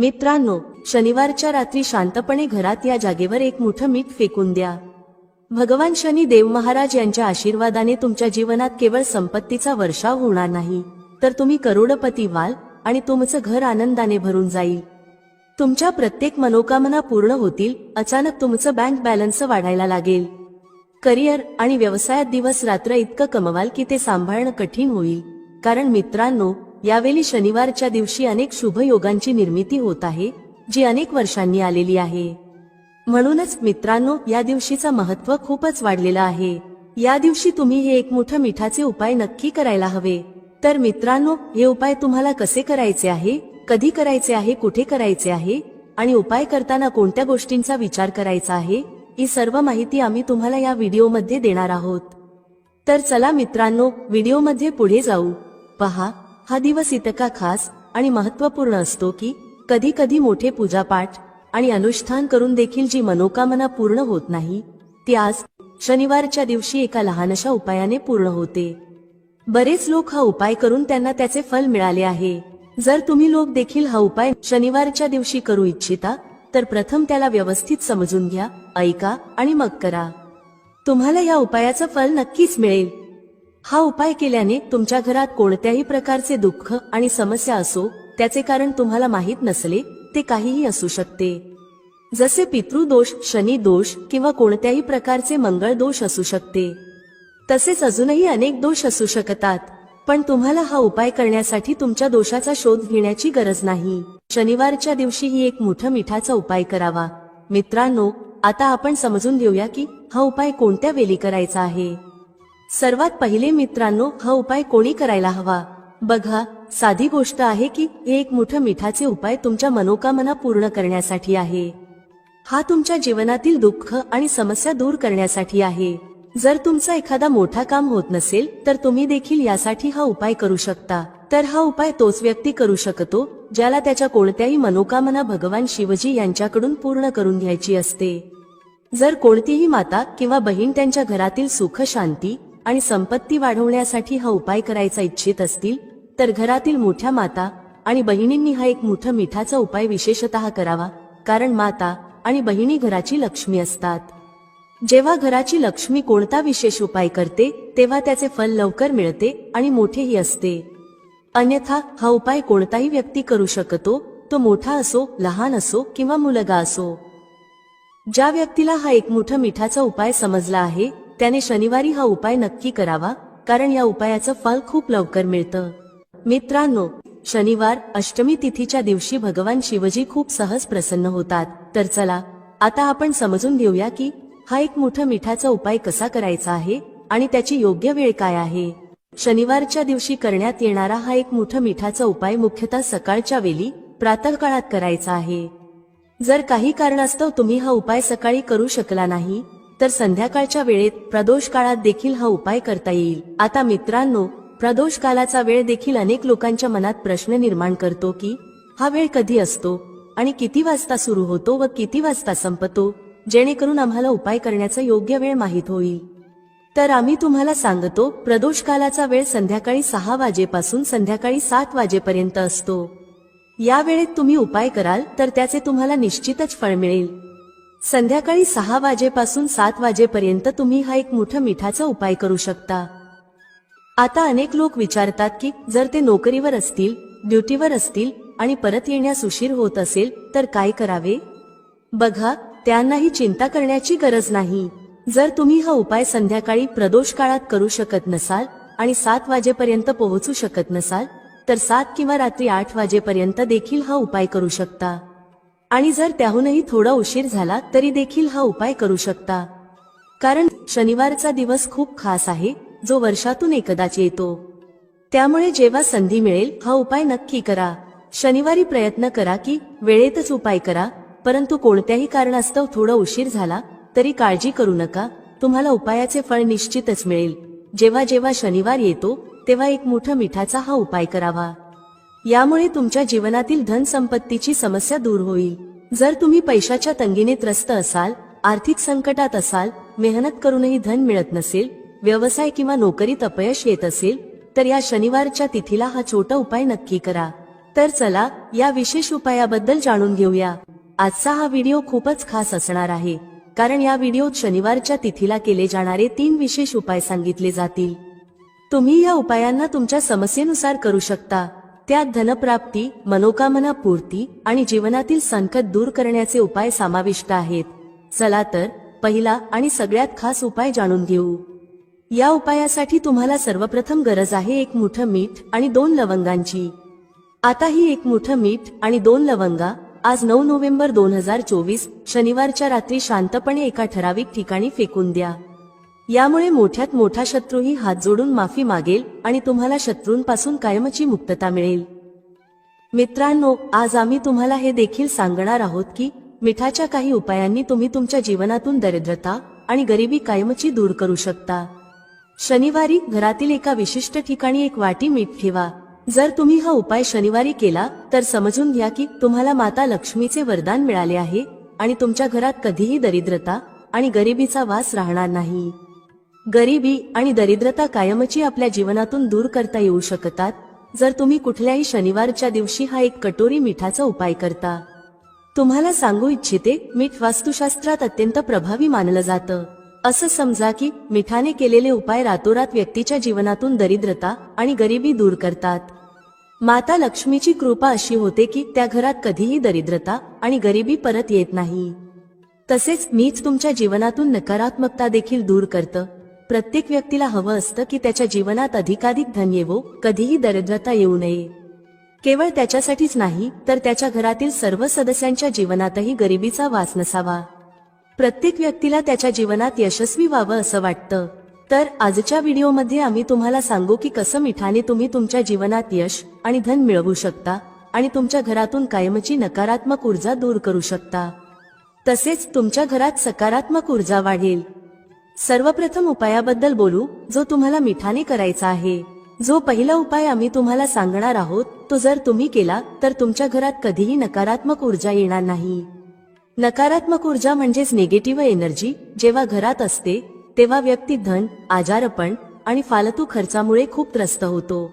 मित्रांनो शनिवारच्या रात्री शांतपणे घरात या जागेवर एक मोठं मीठ फेकून द्या. भगवान शनी देव महाराज यांच्या आशीर्वादाने तुमच्या जीवनात केवळ संपत्तीचा वर्षाव होणार नाही. तर तुम्ही करोडपती व्हाल आणि तुमचं घर आनंदाने भरून जाईल. तुमच्या प्रत्येक मनोकामना पूर्ण होतील अचानक तुमचं बँक बॅलन्स वाढायला लागेल. करिअर आणि व्यवसायात दिवस रात्र इतकं कमवाल की ते सांभाळणं कठीण होईल. कारण मित्रांनो यावेळी शनिवारच्या दिवशी अनेक शुभयोगांची निर्मिती होत आहे जी अनेक वर्षांनी आलेली आहे. म्हणूनच मित्रांनो या दिवशीचं महत्त्व खूपच वाढलेलं आहे. या दिवशी तुम्ही हे एक मोठं मिठाचे उपाय नक्की करायला हवे. तर मित्रांनो हे उपाय तुम्हाला कसे करायचे आहे कधी करायचे आहे कुठे करायचे आहे आणि उपाय करताना कोणत्या गोष्टींचा विचार करायचा आहे ही सर्व माहिती आम्ही तुम्हाला या व्हिडिओमध्ये देणार आहोत. तर चला मित्रांनो व्हिडिओमध्ये पुढे जाऊ. पहा हा दिवस इतका खास आणि महत्त्वपूर्ण असतो की कधी कधी मोठे पूजापाठ आणि अनुष्ठान करून देखील जी मनोकामना पूर्ण होत नाही ती आज शनिवारच्या दिवशी एका लहानशा उपायाने पूर्ण होते. बरेच लोक हा उपाय करून त्यांना त्याचे फल मिळाले आहे. जर तुम्ही लोक देखील हा उपाय शनिवारच्या दिवशी करू इच्छिता तर प्रथम त्याला व्यवस्थित समजून घ्या ऐका आणि मग करा. तुम्हाला या उपायाचं फल नक्कीच मिळेल. हा उपाय केल्याने तुमच्या घरात कोणत्याही प्रकारचे दुःख आणि समस्या असो त्याचे कारण तुम्हाला माहीत नसले ते काहीही असू शकते. जसे पितृदोष शनी दोष किंवा कोणत्याही प्रकारचे मंगळ दोष असू शकते. तसेच अजूनही अनेक दोष असू शकतात पण तुम्हाला हा उपाय करण्यासाठी तुमच्या दोषाचा शोध घेण्याची गरज नाही. शनिवारच्या दिवशी ही एक मोठं मिठाचा उपाय करावा. मित्रांनो आता आपण समजून घेऊया की हा उपाय कोणत्या वेळी करायचा आहे. सर्वात पहिले मित्रांनो हा उपाय कोणी करायला हवा? बघा साधी गोष्ट आहे की हे एक मोठं मिठाचे उपाय तुमच्या मनोकामना पूर्ण करण्यासाठी आहे. हा तुमच्या जीवनातील दुःख आणि समस्या दूर करण्यासाठी आहे. जर तुमचा एखादा मोठा काम होत नसेल तर तुम्ही देखील यासाठी हा उपाय करू शकता. तर हा उपाय तोच व्यक्ती करू शकतो ज्याला त्याच्या कोणत्याही मनोकामना भगवान शिवजी यांच्याकडून पूर्ण करून घ्यायची असते. जर कोणतीही माता किंवा बहीण त्यांच्या घरातील सुख शांती आणि संपत्ती वाढवण्यासाठी हा उपाय करायचा इच्छित असतील तर घरातील मोठ्या माता आणि बहिणींनी हा एक मोठा मिठाचा उपाय विशेषतः करावा कारण माता आणि बहिणी घराची लक्ष्मी असतात. जेव्हा घराची लक्ष्मी कोणता विशेष उपाय करते तेव्हा त्याचे फल लवकर मिळते आणि मोठेही असते. अन्यथा हा उपाय कोणताही व्यक्ती करू शकतो तो मोठा असो लहान असो किंवा मुलगा असो. ज्या व्यक्तीला हा एक मोठा मिठाचा उपाय समजला आहे त्याने शनिवारी हा उपाय नक्की करावा कारण या उपायाचं फल खूप लवकर मिळतं. मित्रांनो शनिवार अष्टमी तिथीच्या दिवशी भगवान शिवजी खूप सहज प्रसन्न होतात. तर चला आता आपण समजून घेऊया की हा एक मोठा मिठाचा उपाय कसा करायचा आहे आणि त्याची योग्य वेळ काय आहे. शनिवारच्या दिवशी करण्यात येणारा हा एक मोठा मिठाचा उपाय मुख्यतः सकाळच्या वेळी प्रातःकाळात करायचा आहे. जर काही कारणास्तव तुम्ही हा उपाय सकाळी करू शकला नाही तर संध्याकाळच्या वेळेत प्रदोष काळात देखील हा उपाय करता येईल. आता मित्रांनो प्रदोष कालाचा वेळ देखील अनेक लोकांच्या मनात प्रश्न निर्माण करतो की हा वेळ कधी असतो आणि किती वाजता सुरू होतो व किती वाजता संपतो जेणेकरून आम्हाला उपाय करण्याचा योग्य वेळ माहीत होईल. तर आम्ही तुम्हाला सांगतो प्रदोष कालाचा वेळ संध्याकाळी सहा वाजेपासून संध्याकाळी सात वाजेपर्यंत असतो. या वेळेत तुम्ही उपाय कराल तर त्याचे तुम्हाला निश्चितच फळ मिळेल. संध्याकाळी सहा वाजेपासून सात वाजेपर्यंत तुम्ही हा एक मोठा मिठाचा उपाय करू शकता. आता अनेक लोक विचारतात की जर ते नोकरीवर असतील ड्युटीवर असतील आणि परत येण्यास उशीर होत असेल तर काय करावे? बघा त्यांनाही चिंता करण्याची गरज नाही. जर तुम्ही हा उपाय संध्याकाळी प्रदोष काळात करू शकत नसाल आणि सात वाजेपर्यंत पोहोचू शकत नसाल तर सात किंवा रात्री आठ वाजेपर्यंत देखील हा उपाय करू शकता. आणि जर त्याहूनही थोडा उशीर झाला तरी देखील हा उपाय करू शकता. कारण शनिवारचा दिवस खूप खास आहे जो वर्षातून एकदाच येतो. त्यामुळे जेव्हा संधी मिळेल हा उपाय नक्की करा. शनिवारी प्रयत्न करा की वेळेतच उपाय करा परंतु कोणत्याही कारणास्तव थोडा उशीर झाला तरी काळजी करू नका. तुम्हाला उपायाचे फळ निश्चितच मिळेल. जेव्हा जेव्हा शनिवार येतो तेव्हा एक मोठा मिठाचा हा उपाय करावा. यामुळे तुमच्या जीवनातील धन संपत्तीची समस्या दूर होईल. जर तुम्ही पैशाच्या तंगीने त्रस्त असाल आर्थिक संकटात असाल मेहनत करूनही धन मिळत नसेल व्यवसाय किंवा नोकरीत अपयश येत असेल तर या शनिवारच्या तिथीला हा छोटा उपाय नक्की करा. तर चला या विशेष उपायाबद्दल जाणून घेऊया. आजचा हा व्हिडिओ खूपच खास असणार आहे कारण या व्हिडिओत शनिवारच्या तिथीला केले जाणारे तीन विशेष उपाय सांगितले जातील. तुम्ही या उपायांना तुमच्या समस्येनुसार करू शकता. त्यात धनप्राप्ती मनोकामना पूर्ती आणि जीवनातील संकट दूर करण्याचे उपाय समाविष्ट आहेत. चला तर पहिला आणि सगळ्यात खास उपाय जाणून घेऊ. या उपायासाठी तुम्हाला सर्वप्रथम गरज आहे एक मुठं मीठ आणि दोन लवंगांची. आता ही एक मुठं मीठ आणि दोन लवंगा आज नऊ नोव्हेंबर दोन हजार चोवीस शनिवारच्या रात्री शांतपणे एका ठराविक ठिकाणी फेकून द्या. यामुळे मोठ्यात मोठा शत्रूही हात जोडून माफी मागेल आणि तुम्हाला शत्रूंपासून कायमची मुक्तता मिळेल. मित्रांनो आज आम्ही तुम्हाला हे देखील सांगणार आहोत की मिठाच्या काही उपायांनी तुम्ही तुमच्या जीवनातून दरिद्रता आणि गरिबी कायमची दूर करू शकता. शनिवारी घरातील एका विशिष्ट ठिकाणी एक वाटी मीठ ठेवा. जर तुम्ही हा उपाय शनिवारी केला तर समजून घ्या की तुम्हाला माता लक्ष्मीचे वरदान मिळाले आहे आणि तुमच्या घरात कधीही दरिद्रता आणि गरिबीचा वास राहणार नाही. गरिबी आणि दरिद्रता कायमची आपल्या जीवनातून दूर करता येऊ शकतात जर तुम्ही कुठल्याही शनिवारच्या दिवशी हा एक कटोरी मिठाचा उपाय करता. तुम्हाला सांगू इच्छिते मीठ वास्तुशास्त्रात अत्यंत प्रभावी मानलं जातं. असं समजा की मिठाने केलेले उपाय रातोरात व्यक्तीच्या जीवनातून दरिद्रता आणि गरिबी दूर करतात. माता लक्ष्मीची कृपा अशी होते की त्या घरात कधीही दरिद्रता आणि गरिबी परत येत नाही. तसेच मीच तुमच्या जीवनातून नकारात्मकता देखील दूर करतं प्रत्येक व्यक्तीला हवं असतं की त्याच्या जीवनात अधिकाधिक धन येवो कधीही दरिद्रता येऊ नये. केवळ त्याच्यासाठीच नाही तर त्याच्या घरातील सर्व सदस्यांच्या जीवनातही गरिबीचा वास नसावा. प्रत्येक व्यक्तीला त्याच्या जीवनात यशस्वी व्हावं असं वाटतं. तर आजच्या व्हिडिओमध्ये आम्ही तुम्हाला सांगू की कसं मिठाने तुम्ही तुमच्या जीवनात यश आणि धन मिळवू शकता आणि तुमच्या घरातून कायमची नकारात्मक ऊर्जा दूर करू शकता. तसेच तुमच्या घरात सकारात्मक ऊर्जा वाढेल. सर्वप्रथम उपायाबद्दल बोलू जो तुम्हाला मिठाने करायचा आहे. जो पहिला उपाय आम्ही तुम्हाला सांगणार आहोत तो जर तुम्ही केला तर तुमच्या घरात कधीही नकारात्मक ऊर्जा येणार नाही. नकारात्मक ऊर्जा म्हणजेच निगेटिव्ह एनर्जी जेव्हा घरात असते तेव्हा व्यक्ती धन आजारपण आणि फालतू खर्चामुळे खूप त्रस्त होतो.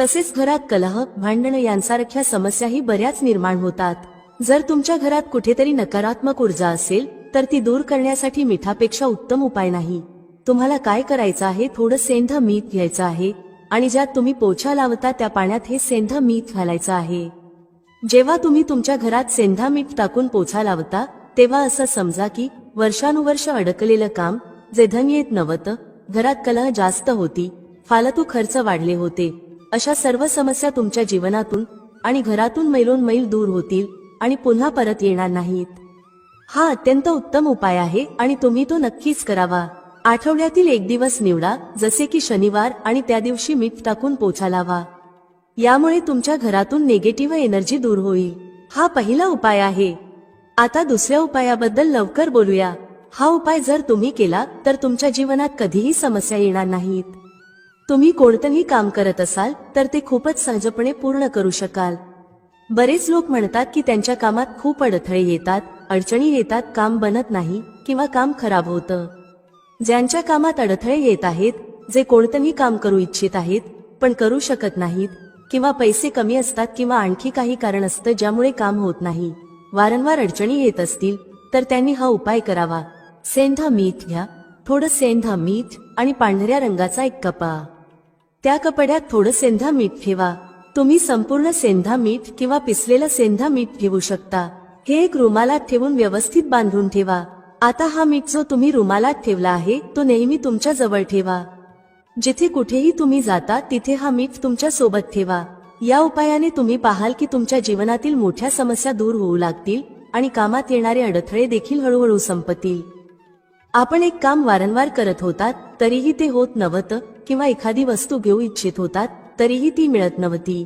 तसेच घरात कलह भांडण यांसारख्या समस्याही बऱ्याच निर्माण होतात. जर तुमच्या घरात कुठेतरी नकारात्मक ऊर्जा असेल तर ती दूर करण्यासाठी मिठापेक्षा उत्तम उपाय नाही. तुम्हाला काय करायचं आहे? थोडं सेंध मीठ घ्यायचं आहे आणि ज्यात तुम्ही पोछा लावता त्या पाण्यात हे सेंध मीठ घालायचं आहे. जेव्हा तुम्ही तुमच्या घरात सेंधा मीठ टाकून पोछा लावता तेव्हा असं समजा की वर्षानुवर्ष अडकलेलं काम जे धन येत नव्हतं घरात कलह जास्त होती फालतू खर्च वाढले होते. अशा सर्व समस्या तुमच्या जीवनातून आणि घरातून मैलोन मैल दूर होतील आणि पुन्हा परत येणार नाहीत. हा अत्यंत उत्तम उपाय आहे आणि तुम्ही तो नक्कीच करावा. आठवड्यातील एक दिवस निवडा जसे की शनिवार आणि त्या दिवशी मीठ टाकून पोछा लावा. यामुळे तुमच्या घरातून निगेटिव्ह एनर्जी दूर होईल. हा पहिला उपाय आहे. आता दुसऱ्या उपायाबद्दल लवकर बोलूया. हा उपाय जर तुम्ही केला तर तुमच्या जीवनात कधीही समस्या येणार नाहीत. तुम्ही कोणतंही काम करत असाल तर ते खूपच सहजपणे पूर्ण करू शकाल. बरेच लोक म्हणतात की त्यांच्या कामात खूप अडथळे येतात अडचणी येतात काम बनत नाही किंवा काम खराब होतं. ज्यांच्या कामात अडथळे येत आहेत जे कोणतंही काम करू इच्छित आहेत पण करू शकत नाहीत किंवा पैसे कमी असतात किंवा आणखी काही कारण असतं ज्यामुळे काम होत नाही. वारंवार अडचणी येत असतील तर त्यांनी हा उपाय करावा. सेंधा मीठ घ्या. थोडं सेंधा मीठ आणि पांढऱ्या रंगाचा एक कपा. त्या कपड्यात थोडं सेंधा मीठ ठेवा. तुम्ही संपूर्ण सेंधा मीठ किंवा पिसलेलं सेंधा मीठ ठेवू शकता. हे एक रुमालात ठेवून व्यवस्थित बांधून ठेवा. आता हा मीठ जो तुम्ही रुमालात ठेवला आहे तो नेहमी तुमच्या जवळ ठेवा. जिथे कुठेही तुम्ही जाता तिथे हा मीठ तुमच्यासोबत ठेवा. या उपायाने तुम्ही पाहाल की तुमच्या जीवनातील मोठ्या समस्या दूर होऊ लागतील आणि कामात येणारे अडथळे देखील हळूहळू संपतील. आपण एक काम वारंवार करत होतात तरीही ते होत नव्हतं किंवा एखादी वस्तू घेऊ इच्छित होतात तरीही ती मिळत नव्हती.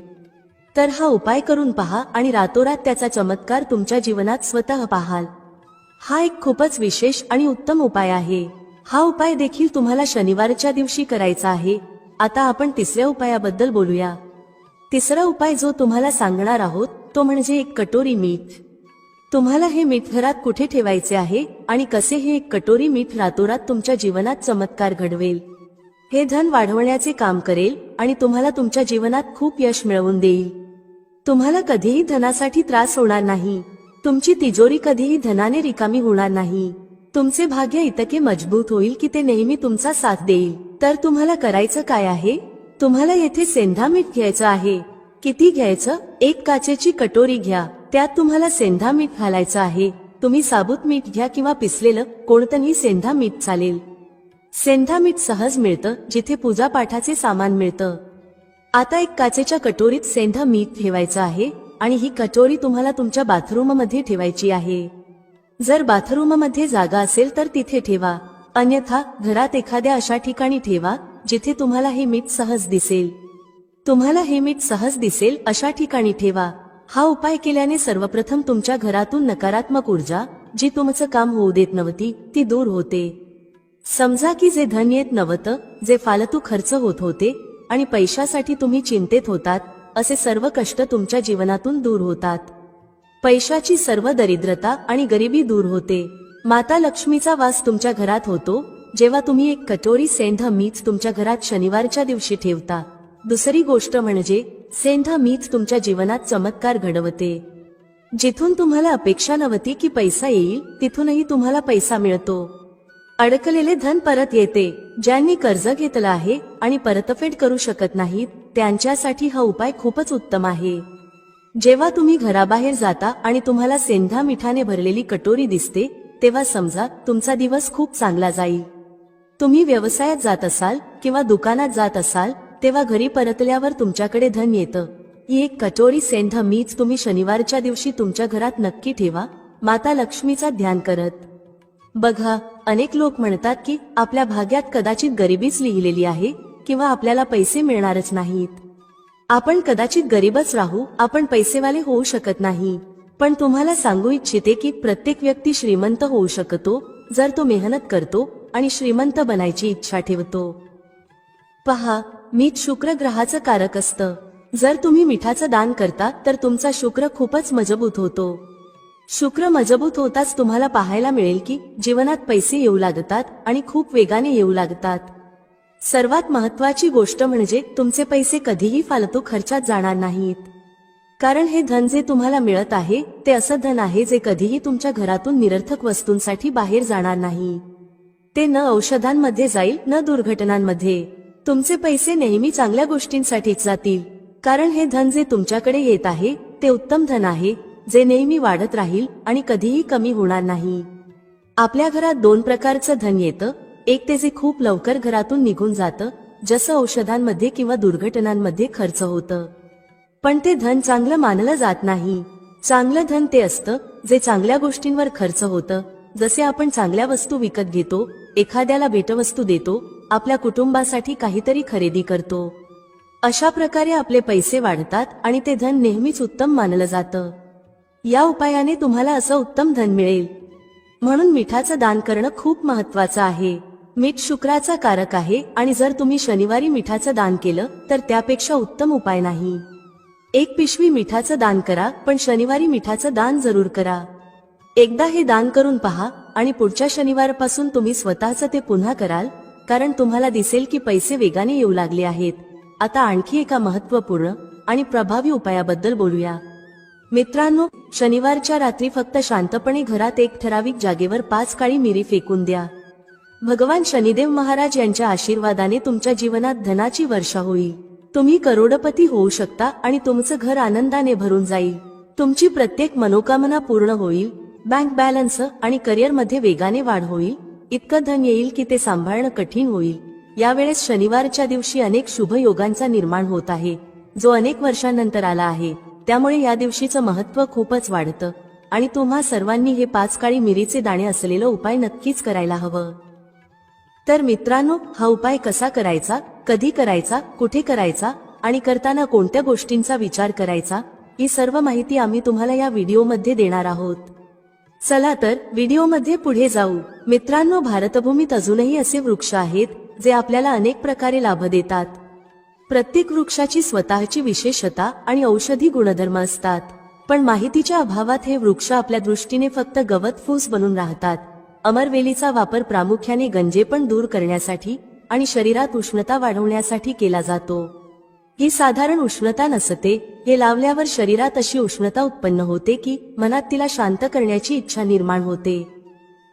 तर हा उपाय करून पहा आणि रातोरात त्याचा चमत्कार तुमच्या जीवनात स्वतः पाहाल. हा एक खूपच विशेष आणि उत्तम उपाय आहे. हा उपाय देखील तुम्हाला शनिवारच्या दिवशी करायचा आहे. आता आपण तिसऱ्या उपायाबद्दल बोलूया. तिसरा उपाय जो तुम्हाला सांगणार आहोत तो म्हणजे एक कटोरी मीठ. तुम्हाला हे मीठ घरात कुठे ठेवायचे आहे आणि कसे हे एक कटोरी मीठ रातोरात तुमच्या जीवनात चमत्कार घडवेल. हे धन वाढवण्याचे काम करेल आणि तुम्हाला तुमच्या जीवनात खूप यश मिळवून देईल. तुम्हाला कधीही धनासाठी त्रास होणार नाही. तुमची तिजोरी कधीही धनाने रिकामी होणार नाही. तुमचे भाग्य इतके मजबूत होईल की ते नेहमी तुमचा साथ देईल. तर तुम्हाला करायचं काय आहे? तुम्हाला येथे सेंधा मीठ घ्यायचं आहे. किती घ्यायचं? एक काचेची कटोरी घ्या. त्यात तुम्हाला सेंधा मीठ घालायचं आहे. तुम्ही साबूत मीठ घ्या किंवा पिसलेलं कोणतंही सेंधा मीठ चालेल. सेंधा मीठ सहज मिळतं जिथे पूजा पाठाचे सामान मिळतं. आता एक काचेच्या कटोरीत सेंधा मीठ ठेवायचं आहे आणि ही कटोरी तुम्हाला तुमच्या बाथरूममध्ये ठेवायची आहे. जर बाथरूममध्ये जागा असेल तर तिथे ठेवा. अन्यथा घरात एखाद्या अशा ठिकाणी ठेवा जिथे तुम्हाला हे मीठ सहज दिसेल. तुम्हाला हे मीठ सहज दिसेल अशा ठिकाणी ठेवा. हा उपाय केल्याने सर्वप्रथम तुमच्या घरातून नकारात्मक ऊर्जा जी तुमचं काम होऊ देत नव्हती ती दूर होते. समजा की जे धन येत नव्हतं जे फालतू खर्च होत होते आणि पैशासाठी तुम्ही चिंतेत होतात असे सर्व कष्ट तुमच्या जीवनातून दूर होतात. पैशाची सर्व दरिद्रता आणि गरिबी दूर होते. माता लक्ष्मीचा वास तुमच्या घरात होतो जेव्हा तुम्ही एक कटोरी सेंध मीच तुमच्या घरात शनिवारच्या दिवशी ठेवता. दुसरी गोष्ट म्हणजे सेंध मीच तुमच्या जीवनात चमत्कार घडवते. जिथून तुम्हाला अपेक्षा नव्हती की पैसा येईल तिथूनही तुम्हाला पैसा मिळतो. अडकलेले धन परत येते. ज्यांनी कर्ज घेतलं आहे आणि परतफेड करू शकत नाहीत त्यांच्यासाठी हा उपाय खूपच उत्तम आहे. जेव्हा तुम्ही घराबाहेर जाता आणि तुम्हाला सेंधा मिठाने भरलेली कटोरी दिसते तेव्हा समजा तुमचा दिवस खूप चांगला जाईल. तुम्ही व्यवसायात जात असाल किंवा दुकानात जात असाल तेव्हा घरी परतल्यावर तुमच्याकडे धन येतं. ही एक कटोरी सेंध मीच तुम्ही शनिवारच्या दिवशी तुमच्या घरात नक्की ठेवा माता लक्ष्मीचा ध्यान करत. बघा अनेक लोक म्हणतात की आपल्या भाग्यात कदाचित गरिबीच लिहिलेली आहे किंवा आपल्याला पैसे मिळणारच नाहीत. आपण कदाचित गरीबच राहू आपण पैसेवाले होऊ शकत नाही. पण तुम्हाला सांगू इच्छिते की प्रत्येक व्यक्ती श्रीमंत होऊ शकतो जर तो मेहनत करतो आणि श्रीमंत बनायची इच्छा ठेवतो. पहा मीठ शुक्र ग्रहाचं कारक असतं. जर तुम्ही मिठाचं दान करता तर तुमचा शुक्र खूपच मजबूत होतो. शुक्र मजबूत होताच तुम्हाला पाहायला मिळेल की जीवनात पैसे येऊ लागतात आणि खूप वेगाने येऊ लागतात. सर्वात महत्वाची गोष्ट म्हणजे तुमचे पैसे कधीही फालतू खर्चात जाणार नाहीत. कारण हे धन जे तुम्हाला मिळत आहे ते असं धन आहे जे कधीही तुमच्या घरातून निरर्थक वस्तूंसाठी बाहेर जाणार नाही. ते न औषधांमध्ये जाईल न दुर्घटनांमध्ये. तुमचे पैसे नेहमी चांगल्या गोष्टींसाठीच जातील. कारण हे धन जे तुमच्याकडे येत आहे ते उत्तम धन आहे जे नेहमी वाढत राहील आणि कधीही कमी होणार नाही. आपल्या घरात दोन प्रकारचं धन येतं. एक ते जे खूप लवकर घरातून निघून जातं जसं औषधांमध्ये किंवा दुर्घटनांमध्ये खर्च होतं. पण ते धन चांगलं मानलं जात नाही. चांगलं धन ते असतं जे चांगल्या गोष्टींवर खर्च होतं. जसे आपण चांगल्या वस्तू विकत घेतो एखाद्याला भेटवस्तू देतो आपल्या कुटुंबासाठी काहीतरी खरेदी करतो. अशा प्रकारे आपले पैसे वाढतात आणि ते धन नेहमीच उत्तम मानलं जातं. या उपायाने तुम्हाला असं उत्तम धन मिळेल. म्हणून मिठाचं दान करणं खूप महत्वाचं आहे. मीठ शुक्राचा कारक आहे आणि जर तुम्ही शनिवारी मिठाचं दान केलं तर त्यापेक्षा उत्तम उपाय नाही. एक पिशवी मिठाचं दान करा पण शनिवारी मिठाचं दान जरूर करा. एकदा हे दान करून पहा आणि पुढच्या शनिवारपासून तुम्ही स्वतःच ते पुन्हा कराल कारण तुम्हाला दिसेल की पैसे वेगाने येऊ लागले आहेत. आता आणखी एका महत्त्वपूर्ण आणि प्रभावी उपायाबद्दल बोलूया. मित्रांनो शनिवारच्या रात्री फक्त शांतपणे घरात एक ठराविक जागेवर पाच काळी मिरी फेकून द्या. भगवान शनिदेव महाराज यांच्या आशीर्वादाने तुमच्या जीवनात धनाची वर्षा होईल. तुम्ही करोडपती होऊ शकता आणि तुमचं घर आनंदाने भरून जाईल. तुमची प्रत्येक मनोकामना पूर्ण होईल. बँक बॅलन्स आणि करिअरमध्ये वेगाने वाढ होईल. इतकं धन येईल की ते सांभाळणं कठीण होईल. यावेळेस शनिवारच्या दिवशी अनेक शुभ योगांचा निर्माण होत आहे. जो अनेक वर्षांनंतर आला आहे. त्यामुळे या दिवशीचं महत्त्व खूपच वाढतं. आणि तुम्हा सर्वांनी हे पाच काळी मिरीचे दाणे असलेलं उपाय नक्कीच करायला हवं. तर मित्रांनो हा उपाय कसा करायचा कधी करायचा कुठे करायचा आणि करताना कोणत्या गोष्टींचा विचार करायचा ही सर्व माहिती आम्ही तुम्हाला या व्हिडिओमध्ये देणार आहोत. चला तर व्हिडिओमध्ये पुढे जाऊ. मित्रांनो भारतभूमीत अजूनही असे वृक्ष आहेत जे आपल्याला अनेक प्रकारे लाभ देतात. प्रत्येक वृक्षाची स्वतःची विशेषता आणि औषधी गुणधर्म असतात. पण माहितीच्या अभावात हे वृक्ष आपल्या दृष्टीने फक्त गवत फूस बनून राहतात. अमरवेलीचा वापर प्रामुख्याने गंजेपण दूर करण्यासाठी आणि शरीरात उष्णता वाढवण्यासाठी केला जातो. ही साधारण उष्णता नसते हे लावल्यावर शरीरात अशी उष्णता उत्पन्न होते की मनात तिला शांत करण्याची इच्छा निर्माण होते.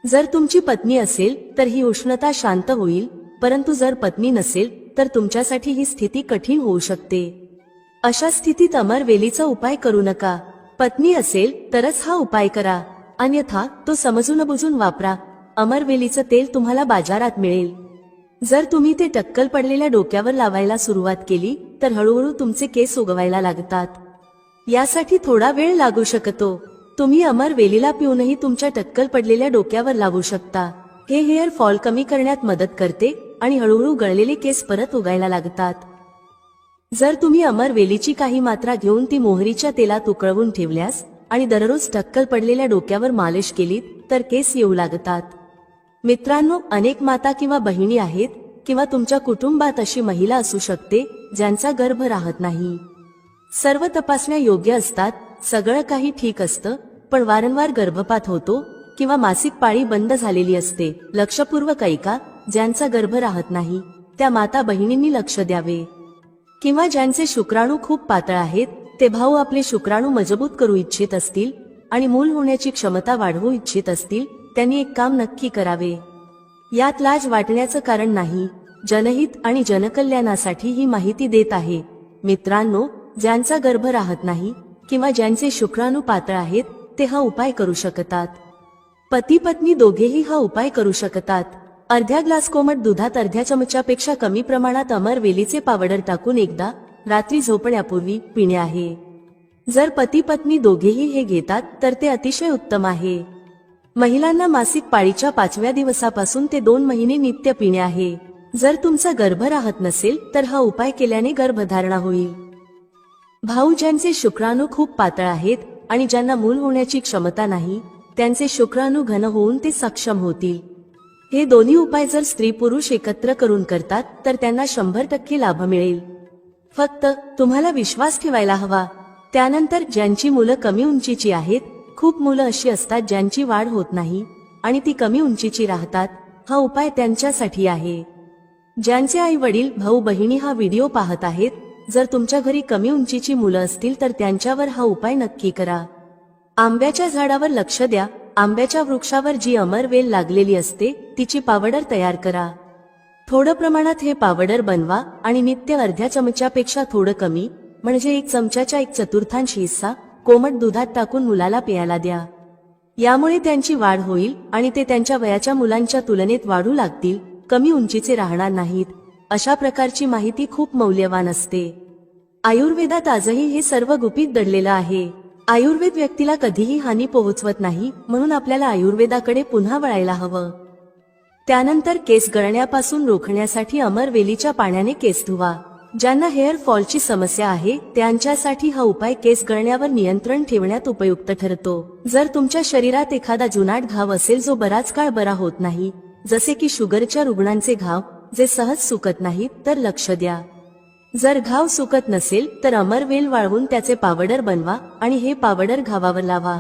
जर तुमची पत्नी असेल तर ही उष्णता शांत होईल परंतु जर पत्नी नसेल तर तुमच्यासाठी ही स्थिती कठीण होऊ शकते. अशा स्थितीत अमरवेलीचा उपाय करू नका. पत्नी असेल तरच हा उपाय करा. अन्यथा तो समजून बुजून वापरा अमरवेलीचं तेल तुम्हाला बाजारात मिळेल. जर तुम्ही ते टक्कल पडलेल्या डोक्यावर लावायला सुरुवात केली तर हळूहळू तुमचे केस उगवायला लागतात. यासाठी थोडा वेळ लागू शकतो. तुम्ही अमर वेलीला पिऊनही तुमच्या टक्कल पडलेल्या डोक्यावर लावू शकता. हे हेअर फॉल कमी करण्यात मदत करते आणि हळूहळू गळलेले केस परत उगायला लागतात. जर तुम्ही अमर वेलीची काही मात्रा घेऊन ती मोहरीच्या तेलात उकळवून ठेवल्यास आणि दररोज टक्कल पडलेल्या डोक्यावर मालिश केलीत तर केस येऊ लागतात. मित्रांनो अनेक माता किंवा बहिणी आहेत किंवा तुमच्या कुटुंबात अशी महिला असू शकते ज्यांचा गर्भ राहत नाही. सर्व तपासण्या योग्य असतात सगळं काही ठीक असतं पण वारंवार गर्भपात होतो किंवा मासिक पाळी बंद झालेली असते. लक्षपूर्वक ऐका ज्यांचा गर्भ राहत नाही त्या माता बहिणींनी लक्ष द्यावे. किंवा ज्यांचे शुक्राणू खूप पातळ आहेत ते भाऊ आपले शुक्राणू मजबूत करू इच्छित असतील आणि मूल होण्याची क्षमता वाढवू इच्छित असतील त्यांनी एक काम नक्की करावे. यात लाज वाटण्याचं कारण नाही जनहित आणि जनकल्याणासाठी ही माहिती देत आहे. मित्रांनो ज्यांचा गर्भ राहत नाही किंवा ज्यांचे शुक्राणू पातळ आहेत ते हा उपाय करू शकतात. पती पत्नी दोघेही हा उपाय करू शकतात. अर्ध्या ग्लास कोमट दुधात अर्ध्या चमच्यापेक्षा कमी प्रमाणात अमर वेलीचे पावडर टाकून एकदा रात्री झोपण्यापूर्वी पिणे आहे. जर पती पत्नी दोघेही हे घेतात तर ते अतिशय उत्तम आहे. महिलांना मासिक पाळीच्या पाचव्या दिवसापासून ते दोन महिने नित्य पिणे आहे. जर तुमचा गर्भ राहत नसेल तर हा उपाय केल्याने गर्भधारणा होईल. भाऊ ज्यांचे शुक्राणू खूप पातळ आहेत आणि ज्यांना मूल होण्याची क्षमता नाही त्यांचे शुक्राणू घन होऊन ते सक्षम होतील. हे दोन्ही उपाय जर स्त्री पुरुष एकत्र करून करतात तर त्यांना शंभर टक्के लाभ मिळेल. फक्त तुम्हाला विश्वास ठेवायला हवा. त्यानंतर ज्यांची मुलं कमी उंचीची आहेत खूप मुलं अशी असतात ज्यांची वाढ होत नाही आणि ती कमी उंचीची राहतात हा उपाय त्यांच्यासाठी आहे. ज्यांचे आई वडील भाऊ बहिणी हा व्हिडिओ पाहत आहेत जर तुमच्या घरी कमी उंचीची मुलं असतील तर त्यांच्यावर हा उपाय नक्की करा. आंब्याच्या झाडावर लक्ष द्या. आंब्याच्या वृक्षावर जी अमर वेल लागलेली असते तिची पावडर तयार करा. थोडं प्रमाणात हे पावडर बनवा आणि नित्य अर्ध्या चमच्यापेक्षा थोडं कमी म्हणजे एक चमच्याच्या एक चतुर्थांश हिस्सा कोमट दुधात टाकून मुलाला प्यायला द्या. यामुळे त्यांची वाढ होईल आणि ते त्यांच्या वयाच्या मुलांच्या तुलनेत वाढू लागतील कमी उंचीचे राहणार नाहीत अशा प्रकारची माहिती खूप मौल्यवान असते. आयुर्वेदात आजही हे सर्व गुपित दडलेलं आहे. आयुर्वेद व्यक्तीला कधीही हानी पोहोचवत नाही म्हणून आपल्याला आयुर्वेदाकडे पुन्हा वळायला हवं. त्यानंतर केस गळण्यापासून रोखण्यासाठी अमरवेलीच्या पाण्याने केस धुवा. ज्यांना हेअर फॉलची समस्या आहे त्यांच्यासाठी हा उपाय केस गळण्यावर नियंत्रण ठेवण्यात उपयुक्त ठरतो. जर तुमच्या शरीरात एखादा जुनाट घाव असेल जो बराच काळ बरा होत नाही जसे की शुगरच्या रुग्णांचे घाव जे सहज सुकत नाहीत तर लक्ष द्या. जर घाव सुकत नसेल तर अमरवेल वाळवून त्याचे पावडर बनवा आणि हे पावडर घावावर लावा.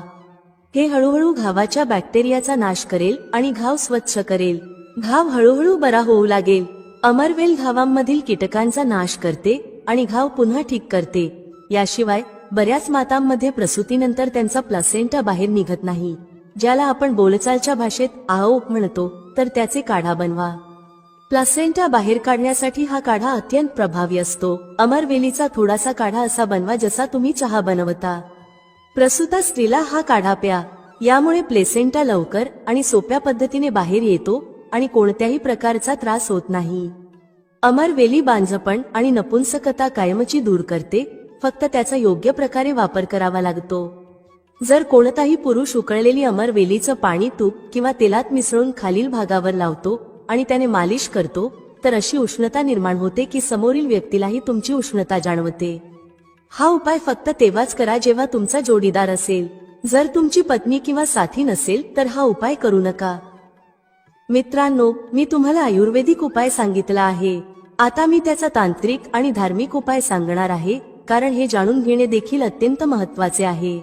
हे हळूहळू घावाच्या बॅक्टेरियाचा नाश करेल आणि घाव स्वच्छ करेल. घाव हळूहळू बरा होऊ लागेल. अमरवेल घावांमधील कीटकांचा नाश करते आणि घाव पुन्हा ठीक करते. याशिवाय बऱ्याच मातांमध्ये प्रसूतीनंतर त्यांचा प्लासेंटा बाहेर निघत नाही. ज्याला आपण बोलचालच्या भाषेत आओ म्हणतो तर त्याचे काढा बनवा. प्लासेंटा बाहेर काढण्यासाठी हा काढा अत्यंत प्रभावी असतो. अमरवेलीचा थोडासा काढा असा बनवा जसा तुम्ही चहा बनवता. प्रसूता स्त्रीला हा काढा प्या. यामुळे प्लेसेंटा लवकर आणि सोप्या पद्धतीने बाहेर येतो आणि कोणत्याही प्रकारचा त्रास होत नाही. अमरवेली बांझपण आणि नपुंसकता कायमची दूर करते फक्त त्याचा योग्य प्रकारे वापर करावा लागतो. जर कोणताही पुरुष उकळलेली अमरवेलीचं पाणी तूप किंवा तेलात मिसळून खालील भागावर लावतो आणि त्याने मालिश करतो तर अशी उष्णता निर्माण होते की समोरील व्यक्तीलाही तुमची उष्णता जाणवते. हा उपाय फक्त तेव्हाच करा जेव्हा तुमचा जोडीदार असेल. जर तुमची पत्नी किंवा साथी नसेल तर हा उपाय करू नका. मित्रांनो मी तुम्हाला आयुर्वेदिक उपाय सांगितला आहे. आता मी त्याचा तांत्रिक आणि धार्मिक उपाय सांगणार आहे कारण हे जाणून घेणे देखील अत्यंत महत्त्वाचे आहे.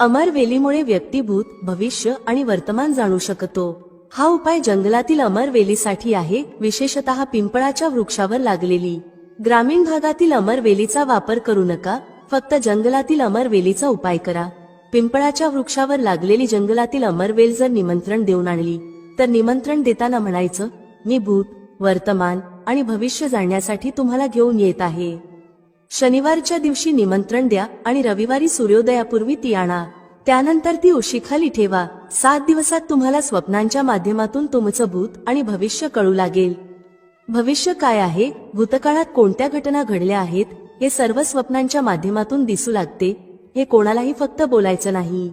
अमरवेलीमुळे व्यक्तिभूत भविष्य आणि वर्तमान जाणू शकतो. हा उपाय जंगलातील अमरवेलीसाठी आहे विशेषतः पिंपळाच्या वृक्षावर लागलेली. ग्रामीण भागातील अमरवेलीचा वापर करू नका फक्त जंगलातील अमरवेलीचा उपाय करा. पिंपळाच्या वृक्षावर लागलेली जंगलातील अमरवेल जर निमंत्रण देऊन आणली तर निमंत्रण देताना म्हणायचं मी भूत वर्तमान आणि भविष्य जाणण्यासाठी तुम्हाला घेऊन येत आहे. शनिवारच्या दिवशी निमंत्रण द्या आणि रविवारी सूर्योदयापूर्वी ती आणा. त्यानंतर ती उशीखाली ठेवा. सात दिवसात तुम्हाला स्वप्नांच्या माध्यमातून तुमचं भूत आणि भविष्य कळू लागेल. भविष्य काय आहे? भूतकाळात कोणत्या घटना घडल्या आहेत? हे सर्व स्वप्नांच्या माध्यमातून दिसू लागते. हे कोणालाही फक्त बोलायचं नाही.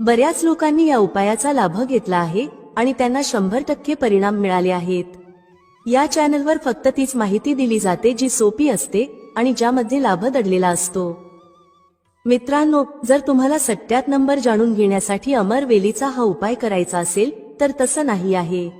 बऱ्याच लोकांनी या उपायाचा लाभ घेतला आहे. आणि त्यांना शंभर टक्के परिणाम मिळाले आहेत. या चॅनलवर फक्त तीच माहिती दिली जाते जी सोपी असते आणि ज्यामध्ये लाभ दडलेला असतो. मित्रांनो जर तुम्हाला सट्ट्यात नंबर जाणून घेण्यासाठी अमरवेलीचा हा उपाय करायचा असेल तर तसं नाही आहे.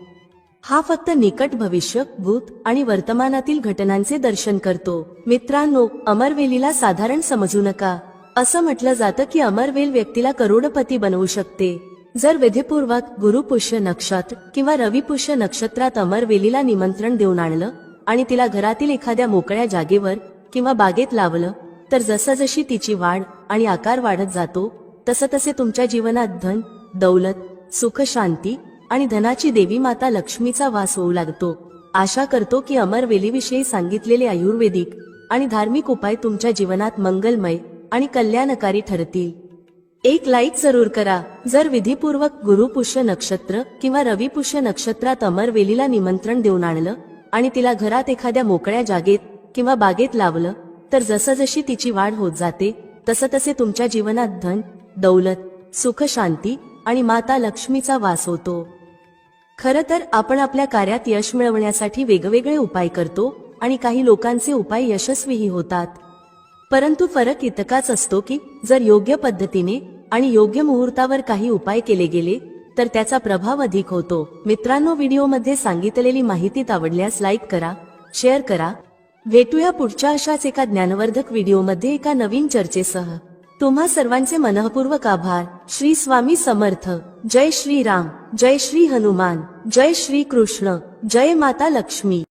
हा फक्त निकट भविष्य भूत आणि वर्तमानातील घटनांचे दर्शन करतो. मित्रांनो अमरवेलीला साधारण समजू नका. असं म्हटलं जातं की अमरवेल व्यक्तीला करोडपती बनवू शकते. जर विधीपूर्वक गुरुपुष्य नक्षत्र किंवा रविपुष्य नक्षत्रात अमरवेलीला निमंत्रण देऊन आणलं आणि तिला घरातील एखाद्या मोकळ्या जागेवर किंवा बागेत लावलं तर जसजशी तिची वाढ आणि आकार वाढत जातो तसं तसे तुमच्या जीवनात धन दौलत सुख शांती आणि धनाची देवी माता लक्ष्मीचा वास होऊ लागतो. आशा करतो की अमरवेलीविषयी सांगितलेले आयुर्वेदिक आणि धार्मिक उपाय तुमच्या जीवनात मंगलमय आणि कल्याणकारी ठरतील. एक लाईक जरूर करा. जर विधीपूर्वक गुरुपुष्य नक्षत्र किंवा रविपुष्य नक्षत्रात अमरवेलीला निमंत्रण देऊन आणलं आणि तिला घरात एखाद्या मोकळ्या जागेत किंवा बागेत लावलं तर जसजशी तिची वाढ होत जाते तसं तसे तुमच्या जीवनात धन दौलत सुख शांती आणि माता लक्ष्मीचा वास होतो. खरं तर आपण आपल्या कार्यात यश मिळवण्यासाठी वेगवेगळे उपाय करतो आणि काही लोकांचे उपाय यशस्वीही होतात. परंतु फरक इतकाच असतो की जर योग्य पद्धतीने आणि योग्य मुहूर्तावर काही उपाय केले गेले तर त्याचा प्रभाव अधिक होतो. मित्रांनो व्हिडिओमध्ये सांगितलेली माहिती आवडल्यास लाईक करा शेअर करा. भेटूया पुढच्या अशाच एका ज्ञानवर्धक व्हिडिओमध्ये एका नवीन चर्चेसह. तुम्हा सर्वांचे मनःपूर्वक आभार. श्री स्वामी समर्थ. जय श्री राम. जय श्री हनुमान. जय श्री कृष्ण. जय माता लक्ष्मी.